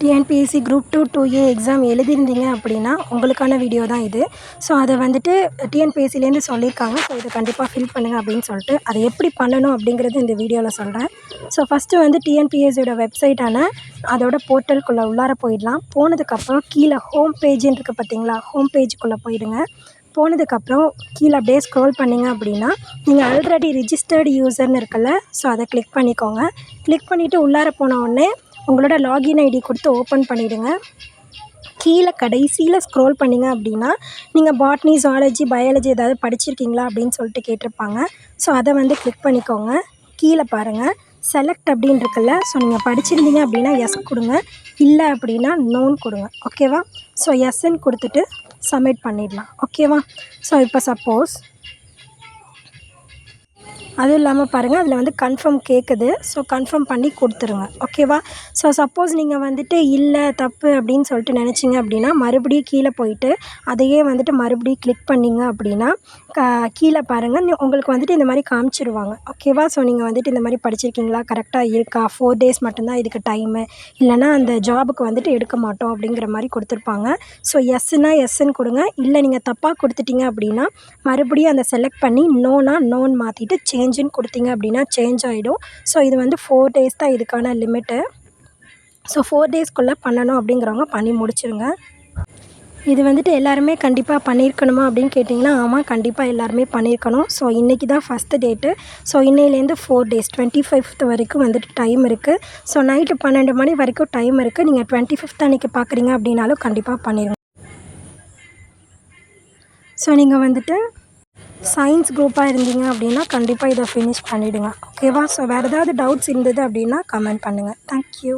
TNPSC group two two A exam எழுதியிருந்தீங்க அப்படின்னா உங்களுக்கான video தான் இது. ஸோ அதை வந்துட்டு டிஎன்பிஎஸ்சிலேருந்து சொல்லியிருக்காங்க. ஸோ இதை கண்டிப்பாக ஃபில் பண்ணுங்கள் அப்படின்னு சொல்லிட்டு அதை எப்படி பண்ணணும் அப்படிங்கிறது இந்த வீடியோவில் சொல்கிறேன் ஸோ ஃபஸ்ட்டு வந்து டிஎன்பிஎஸ்சியோட வெப்சைட்டான அதோட போர்ட்டலுக்குள்ளே உள்ளார போயிடலாம். போனதுக்கப்புறம் கீழே ஹோம் பேஜுன்னு இருக்குது பார்த்தீங்களா ஹோம் பேஜுக்குள்ளே போயிடுங்க. போனதுக்கப்புறம் கீழே அப்படியே ஸ்க்ரோல் பண்ணிங்க அப்படின்னா நீங்கள் ஆல்ரெடி ரிஜிஸ்டர்டு யூசர்னு இருக்குல்ல ஸோ அதை கிளிக் பண்ணிக்கோங்க. கிளிக் பண்ணிவிட்டு உள்ளார போன உடனே உங்களோட லாகின் ஐடி கொடுத்து ஓப்பன் பண்ணிவிடுங்க கீழே கடைசியில் ஸ்க்ரோல் பண்ணிங்க அப்படின்னா நீங்கள் பாட்னி ஜுவாலஜி பயாலஜி ஏதாவது படிச்சிருக்கீங்களா அப்படின்னு சொல்லிட்டு கேட்டிருப்பாங்க. ஸோ அதை வந்து கிளிக் பண்ணிக்கோங்க. கீழே பாருங்கள் செலக்ட் அப்படின்னு இருக்குல்ல ஸோ நீங்கள் படிச்சிருந்தீங்க அப்படின்னா எஸ் கொடுங்க. இல்லை அப்படின்னா நோன் கொடுங்க. ஓகேவா ஸோ எஸ்ன்னு கொடுத்துட்டு சப்மிட் பண்ணிடலாம். ஓகேவா ஸோ இப்போ சப்போஸ் அதுவும் இல்லாமல் பாருங்கள் அதில் வந்து கன்ஃபார்ம் கேட்குது ஸோ கன்ஃபார்ம் பண்ணி கொடுத்துருங்க. ஓகேவா ஸோ சப்போஸ் நீங்கள் வந்துட்டு இல்லை தப்பு அப்படின்னு சொல்லிட்டு நினச்சிங்க அப்படின்னா மறுபடியும் கீழே போயிட்டு அதையே வந்துட்டு மறுபடியும் கிளிக் பண்ணிங்க அப்படின்னா க கீழே பாருங்கள் உங்களுக்கு வந்துட்டு இந்த மாதிரி காமிச்சிருவாங்க. ஓகேவா ஸோ நீங்கள் வந்துட்டு இந்த மாதிரி படிச்சிருக்கீங்களா? கரெக்டாக இருக்கா? ஃபோர் டேஸ் மட்டும்தான் இதுக்கு டைமு இல்லைனா அந்த ஜாபுக்கு வந்துட்டு எடுக்க மாட்டோம் அப்படிங்கிற மாதிரி கொடுத்துருப்பாங்க. ஸோ எஸ்ஸுனா எஸ்ன்னு கொடுங்க. இல்லை நீங்கள் தப்பாக கொடுத்துட்டீங்க அப்படின்னா மறுபடியும் அந்த செலக்ட் பண்ணி நோனா நோன் மாற்றிட்டு சேஞ்ச் சேஞ்சுன்னு கொடுத்தீங்க அப்படின்னா சேஞ்ச் ஆகிடும் ஸோ இது வந்து ஃபோர் டேஸ் தான் இதுக்கான லிமிட்டு ஸோ ஃபோர் டேஸ்க்குள்ளே பண்ணணும் அப்படிங்கிறவங்க பண்ணி முடிச்சுருங்க. இது வந்துட்டு எல்லாருமே கண்டிப்பாக பண்ணியிருக்கணுமா அப்படின்னு கேட்டிங்கன்னா ஆமாம் கண்டிப்பாக எல்லாருமே பண்ணியிருக்கணும் ஸோ இன்றைக்கி தான் ஃபஸ்ட்டு டேட்டு ஸோ இன்னையிலேருந்து ஃபோர் டேஸ் டுவெண்ட்டி ஃபிஃப்த் வரைக்கும் வந்துட்டு டைம் இருக்குது ஸோ நைட்டு பன்னெண்டு மணி வரைக்கும் டைம் இருக்குது நீங்கள் டுவெண்ட்டி ஃபிஃப்த் அன்றைக்கி பார்க்குறீங்க அப்படின்னாலும் கண்டிப்பாக பண்ணிடுங்க ஸோ நீங்கள் வந்துட்டு சயின்ஸ் குரூப்பாக இருந்தீங்க அப்படின்னா கண்டிப்பாக இதை ஃபினிஷ் பண்ணிவிடுங்க ஓகேவா ஸோ வேறு ஏதாவது டவுட்ஸ் இருந்தது அப்படின்னா கமெண்ட் பண்ணுங்கள் தேங்க்யூ